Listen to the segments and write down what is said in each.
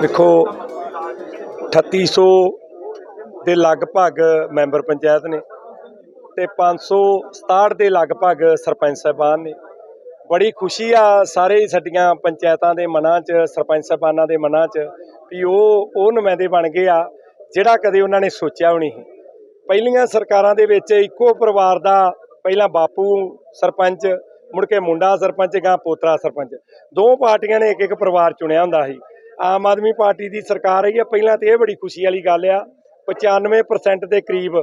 ਵੇਖੋ 3800 ਦੇ ਲਗਭਗ ਮੈਂਬਰ ਪੰਚਾਇਤ ਨੇ ਤੇ 567 ਦੇ ਲਗਭਗ ਸਰਪੰਚ ਸਾਹਿਬਾਨ ਨੇ। ਬੜੀ ਖੁਸ਼ੀ ਆ ਸਾਰੇ ਸਾਡੀਆਂ ਪੰਚਾਇਤਾਂ ਦੇ ਮਨਾਂ 'ਚ, ਸਰਪੰਚ ਸਾਹਿਬਾਨਾਂ ਦੇ ਮਨਾਂ 'ਚ ਵੀ ਉਹ ਉਹ ਨੁਮਾਇੰਦੇ ਬਣ ਗਏ ਆ, ਜਿਹੜਾ ਕਦੇ ਉਹਨਾਂ ਨੇ ਸੋਚਿਆ ਵੀ ਨਹੀਂ ਸੀ। ਪਹਿਲੀਆਂ ਸਰਕਾਰਾਂ ਦੇ ਵਿੱਚ ਇੱਕੋ ਪਰਿਵਾਰ ਦਾ ਪਹਿਲਾਂ ਬਾਪੂ ਸਰਪੰਚ, ਮੁੜ ਕੇ ਮੁੰਡਾ ਸਰਪੰਚ ਗਾਂ ਪੋਤਰਾ ਸਰਪੰਚ। ਦੋ ਪਾਰਟੀਆਂ ਨੇ ਇੱਕ ਇੱਕ ਪਰਿਵਾਰ ਚੁਣਿਆ ਹੁੰਦਾ ਸੀ। ਆਮ ਆਦਮੀ ਪਾਰਟੀ ਦੀ ਸਰਕਾਰ ਆਈ ਆ, ਪਹਿਲਾਂ ਤੇ ਇਹ ਬੜੀ ਖੁਸ਼ੀ ਵਾਲੀ ਗੱਲ ਆ 95% ਦੇ ਕਰੀਬ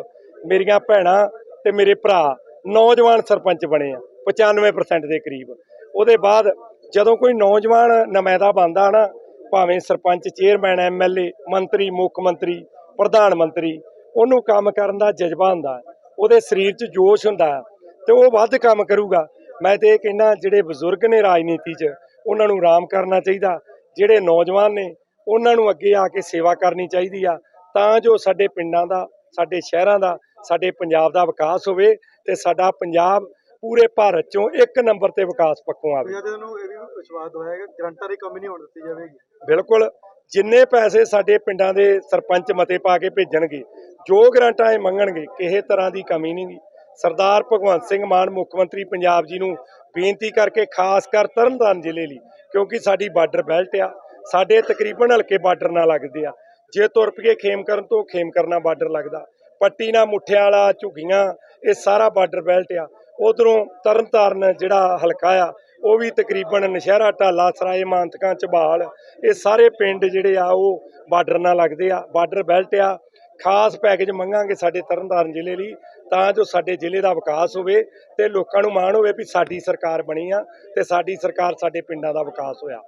ਮੇਰੀਆਂ ਭੈਣਾਂ ਤੇ ਮੇਰੇ ਭਰਾ ਨੌਜਵਾਨ ਸਰਪੰਚ ਬਣੇ ਆ 95% ਦੇ ਕਰੀਬ। ਉਹਦੇ ਬਾਅਦ ਜਦੋਂ ਕੋਈ ਨੌਜਵਾਨ ਨੁਮਾਇੰਦਾ ਬਣਦਾ ਨਾ, ਭਾਵੇਂ ਸਰਪੰਚ ਚੇਅਰਮੈਨ ਐਮਐਲਏ ਮੰਤਰੀ, ਮੁੱਖ ਮੰਤਰੀ, ਪ੍ਰਧਾਨ ਮੰਤਰੀ, ਉਹਨੂੰ ਕੰਮ ਕਰਨ ਦਾ ਜਜ਼ਬਾ ਹੁੰਦਾ ਉਹਦੇ ਸਰੀਰ 'ਚ ਜੋਸ਼ ਹੁੰਦਾ ਹੈ ਤੇ ਉਹ ਵੱਧ ਕੰਮ ਕਰੂਗਾ। ਮੈਂ ਤੇ ਇਹ ਕਹਿੰਦਾ, ਜਿਹੜੇ ਬਜ਼ੁਰਗ ਨੇ ਰਾਜਨੀਤੀ 'ਚ, ਉਹਨਾਂ ਨੂੰ ਆਰਾਮ ਕਰਨਾ ਚਾਹੀਦਾ। ਜਿਹੜੇ ਨੌਜਵਾਨ ਨੇ ਉਹਨਾਂ ਨੂੰ ਅੱਗੇ ਆ ਕੇ ਸੇਵਾ ਕਰਨੀ ਚਾਹੀਦੀ ਆ ਤਾਂ ਜੋ ਸਾਡੇ ਪਿੰਡਾਂ ਦਾ ਸਾਡੇ ਸ਼ਹਿਰਾਂ ਦਾ ਸਾਡੇ ਪੰਜਾਬ ਦਾ ਵਿਕਾਸ ਹੋਵੇ ਤੇ ਸਾਡਾ ਪੰਜਾਬ ਪੂਰੇ ਭਾਰਤ 'ਚੋਂ ਇੱਕ ਨੰਬਰ ਤੇ ਵਿਕਾਸ ਪੱਖੋਂ ਆਵੇ। ਪੰਜਾਬ ਨੂੰ ਇਹ ਵੀ ਵਿਸ਼ਵਾਸ ਦਵਾਇਆ ਕਿ ਗਰੰਟਾਂ ਦੀ ਕਮੀ ਨਹੀਂ ਹੋਣ ਦਿੱਤੀ ਜਾਵੇਗੀ। ਬਿਲਕੁਲ ਜਿੰਨੇ ਪੈਸੇ ਸਾਡੇ ਪਿੰਡਾਂ ਦੇ ਸਰਪੰਚ ਮਤੇ ਪਾ ਕੇ ਭੇਜਣਗੇ ਜੋ ਗਰੰਟਾਂ ਇਹ ਮੰਗਣਗੇ ਕਿਸੇ ਤਰ੍ਹਾਂ ਦੀ ਕਮੀ ਨਹੀਂ ਗੀ। ਸਰਦਾਰ ਭਗਵੰਤ ਸਿੰਘ ਮਾਨ ਮੁੱਖ ਮੰਤਰੀ ਪੰਜਾਬ ਜੀ ਨੂੰ ਬੇਨਤੀ ਕਰਕੇ ਖਾਸ ਕਰ ਤਰਨਤਾਰਨ ਜ਼ਿਲ੍ਹੇ ਲਈ ਕਿਉਂਕਿ ਸਾਡੀ ਬਾਰਡਰ ਬੈਲਟ ਆ, ਸਾਡੇ ਤਕਰੀਬਨ ਹਲਕੇ ਬਾਰਡਰ ਨਾਲ ਲੱਗਦੇ ਆ। ਜੇ ਤੁਰ ਪਈਏ ਖੇਮ ਕਰਨ ਤੋਂ ਖੇਮ ਕਰਨਾ ਬਾਰਡਰ ਲੱਗਦਾ। ਪੱਟੀ ਨਾਲ ਮੁੱਠਿਆਂ ਵਾਲਾ ਝੁੱਗੀਆਂ, ਇਹ ਸਾਰਾ ਬਾਰਡਰ ਬੈਲਟ ਆ। ਉਧਰੋਂ ਤਰਨਤਾਰਨ ਜਿਹੜਾ ਹਲਕਾ ਆ, ਉਹ ਵੀ ਤਕਰੀਬਨ ਨਸ਼ਹਿਰਾ, ਢਾਲਾ, ਸਰਾਏ, ਮਾਨਤਕਾਂ ਝਬਾਲ ਇਹ ਸਾਰੇ ਪਿੰਡ ਜਿਹੜੇ ਆ, ਉਹ ਬਾਰਡਰ ਨਾਲ ਲੱਗਦੇ ਆ। ਬਾਰਡਰ ਬੈਲਟ ਆ। ਖਾਸ ਪੈਕੇਜ ਮੰਗਾਂਗੇ ਸਾਡੇ ਤਰਨਤਾਰਨ ਜ਼ਿਲ੍ਹੇ ਲਈ। ਤਾਂ ਜੋ ਸਾਡੇ ਜ਼ਿਲ੍ਹੇ ਦਾ ਵਿਕਾਸ ਹੋਵੇ ਤੇ ਲੋਕਾਂ ਨੂੰ ਮਾਣ ਹੋਵੇ ਵੀ ਸਾਡੀ ਸਰਕਾਰ ਬਣੀ ਆ ਤੇ ਸਾਡੀ ਸਰਕਾਰ ਸਾਡੇ ਪਿੰਡਾਂ ਦਾ ਵਿਕਾਸ ਹੋਇਆ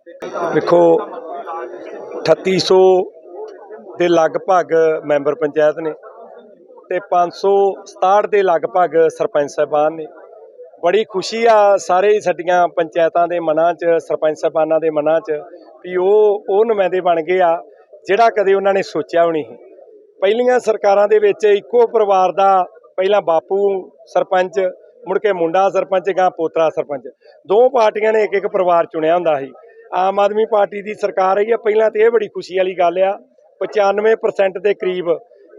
ਵੇਖੋ 3800 ਦੇ ਲਗਭਗ ਮੈਂਬਰ ਪੰਚਾਇਤ ਨੇ ਤੇ 567 ਦੇ ਲਗਭਗ ਸਰਪੰਚ ਸਾਹਿਬਾਨ ਨੇ ਬੜੀ ਖੁਸ਼ੀ ਆ ਸਾਰੇ ਹੀ ਸਾਡੀਆਂ ਪੰਚਾਇਤਾਂ ਦੇ ਮਨਾਂ 'ਚ, ਸਰਪੰਚ ਸਾਹਿਬਾਨਾਂ ਦੇ ਮਨਾਂ 'ਚ ਵੀ ਉਹ ਉਹ ਨੁਮਾਇੰਦੇ ਬਣ ਗਏ ਆ, ਜਿਹੜਾ ਕਦੇ ਉਹਨਾਂ ਨੇ ਸੋਚਿਆ ਵੀ ਨਹੀਂ ਸੀ। ਪਹਿਲੀਆਂ ਸਰਕਾਰਾਂ ਦੇ ਵਿੱਚ ਇੱਕੋ ਪਰਿਵਾਰ ਦਾ ਪਹਿਲਾਂ ਬਾਪੂ ਸਰਪੰਚ, ਮੁੜ ਕੇ ਮੁੰਡਾ ਸਰਪੰਚ, ਗਾਂ ਪੋਤਰਾ ਸਰਪੰਚ। ਦੋ ਪਾਰਟੀਆਂ ਨੇ ਇੱਕ ਇੱਕ ਪਰਿਵਾਰ ਚੁਣਿਆ ਹੁੰਦਾ ਸੀ। ਆਮ ਆਦਮੀ ਪਾਰਟੀ ਦੀ ਸਰਕਾਰ ਆਈ ਹੈ ਪਹਿਲਾਂ ਤੇ ਇਹ ਬੜੀ ਖੁਸ਼ੀ ਵਾਲੀ ਗੱਲ ਆ 95% ਦੇ ਕਰੀਬ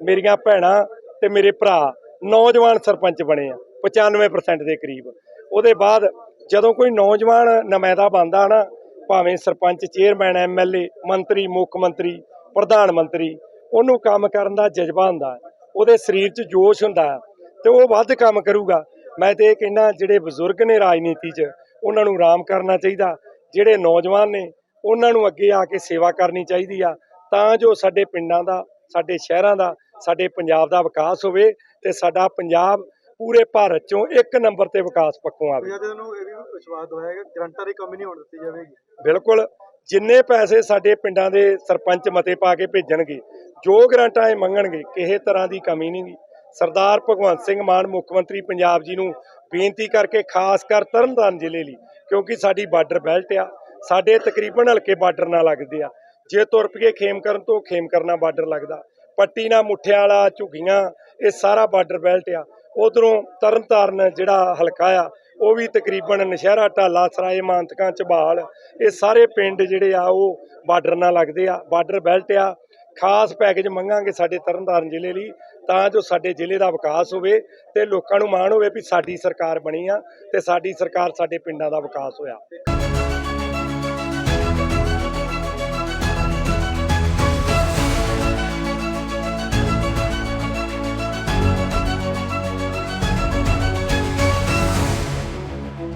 ਮੇਰੀਆਂ ਭੈਣਾਂ ਤੇ ਮੇਰੇ ਭਰਾ ਨੌਜਵਾਨ ਸਰਪੰਚ ਬਣੇ ਆ 95% ਦੇ ਕਰੀਬ। ਉਹਦੇ ਬਾਅਦ ਜਦੋਂ ਕੋਈ ਨੌਜਵਾਨ ਨਮਾਇਦਾ ਬਣਦਾ ਨਾ, ਭਾਵੇਂ ਸਰਪੰਚ ਚੇਅਰਮੈਨ ਐਮਐਲਏ ਮੰਤਰੀ, ਮੁੱਖ ਮੰਤਰੀ, ਪ੍ਰਧਾਨ ਮੰਤਰੀ, ਉਹਨੂੰ ਕੰਮ ਕਰਨ ਦਾ ਜਜ਼ਬਾ ਹੁੰਦਾ। ਉਹਦੇ ਸਰੀਰ 'ਚ ਜੋਸ਼ ਹੁੰਦਾ। ਤੇ ਉਹ ਵੱਧ ਕੰਮ ਕਰੂਗਾ। ਮੈਂ ਤੇ ਇਹ ਕਹਿੰਦਾ ਜਿਹੜੇ ਬਜ਼ੁਰਗ ਨੇ ਰਾਜਨੀਤੀ 'ਚ ਉਹਨਾਂ ਨੂੰ ਆਰਾਮ ਕਰਨਾ ਚਾਹੀਦਾ। ਜਿਹੜੇ ਨੌਜਵਾਨ ਨੇ ਉਹਨਾਂ ਨੂੰ ਅੱਗੇ ਆ ਕੇ ਸੇਵਾ ਕਰਨੀ ਚਾਹੀਦੀ ਆ। ਤਾਂ ਜੋ ਸਾਡੇ ਪਿੰਡਾਂ ਦਾ ਸਾਡੇ ਸ਼ਹਿਰਾਂ ਦਾ ਸਾਡੇ ਪੰਜਾਬ ਦਾ ਵਿਕਾਸ ਹੋਵੇ ਤੇ ਸਾਡਾ ਪੰਜਾਬ ਪੂਰੇ ਭਾਰਤ 'ਚੋਂ ਇੱਕ ਨੰਬਰ ਤੇ ਵਿਕਾਸ ਪੱਖੋਂ ਆਵੇ। ਪੰਜਾਬ ਨੂੰ ਇਹ ਵੀ ਵਿਸ਼ਵਾਸ ਦਵਾਇਆ ਕਿ ਗਰੰਟਾਂ ਦੀ ਕਮੀ ਨਹੀਂ ਹੋਣ ਦਿੱਤੀ ਜਾਵੇਗੀ। ਬਿਲਕੁਲ। ਜਿੰਨੇ ਪੈਸੇ ਸਾਡੇ ਪਿੰਡਾਂ ਦੇ ਸਰਪੰਚ ਮਤੇ ਪਾ ਕੇ ਭੇਜਣਗੇ ਜੋ ਗਰੰਟਾਂ ਇਹ ਮੰਗਣਗੇ ਕਿਸੇ ਤਰ੍ਹਾਂ ਦੀ ਕਮੀ ਨਹੀਂ ਗੀ। ਸਰਦਾਰ ਭਗਵੰਤ ਸਿੰਘ ਮਾਨ, ਮੁੱਖ ਮੰਤਰੀ ਪੰਜਾਬ ਜੀ ਨੂੰ ਬੇਨਤੀ ਕਰਕੇ ਖਾਸ ਕਰ ਤਰਨਤਾਰਨ ਜ਼ਿਲ੍ਹੇ ਲਈ, ਕਿਉਂਕਿ ਸਾਡੀ ਬਾਰਡਰ ਬੈਲਟ ਆ, ਸਾਡੇ ਤਕਰੀਬਨ ਹਲਕੇ ਬਾਰਡਰ ਨਾਲ ਲੱਗਦੇ ਆ। ਜੇ ਤੁਰ ਪਈਏ ਖੇਮ ਕਰਨ ਤੋਂ, ਖੇਮ ਕਰਨਾ ਬਾਰਡਰ ਲੱਗਦਾ। ਪੱਟੀ ਨਾਲ ਮੁੱਠਿਆਂ ਵਾਲਾ, ਝੁੱਗੀਆਂ, ਇਹ ਸਾਰਾ ਬਾਰਡਰ ਬੈਲਟ ਆ। ਉਧਰੋਂ ਤਰਨਤਾਰਨ ਜਿਹੜਾ ਹਲਕਾ ਆ, ਉਹ ਵੀ ਤਕਰੀਬਨ ਨਸ਼ਹਿਰਾ, ਢਾਲਾ, ਸਰਾਏ, ਮਾਨਤਕਾਂ ਝਬਾਲ ਇਹ ਸਾਰੇ ਪਿੰਡ ਜਿਹੜੇ ਆ, ਉਹ ਬਾਰਡਰ ਨਾਲ ਲੱਗਦੇ ਆ। ਬਾਰਡਰ ਬੈਲਟ ਆ ਖਾਸ ਪੈਕੇਜ ਮੰਗਾਂਗੇ ਸਾਡੇ ਤਰਨਤਾਰਨ ਜ਼ਿਲ੍ਹੇ ਲਈ, ਤਾਂ ਜੋ ਸਾਡੇ ਜ਼ਿਲ੍ਹੇ ਦਾ ਵਿਕਾਸ ਹੋਵੇ ਤੇ ਲੋਕਾਂ ਨੂੰ ਮਾਣ ਹੋਵੇ ਵੀ ਸਾਡੀ ਸਰਕਾਰ ਬਣੀ ਆ ਤੇ ਸਾਡੀ ਸਰਕਾਰ ਸਾਡੇ ਪਿੰਡਾਂ ਦਾ ਵਿਕਾਸ ਹੋਇਆ।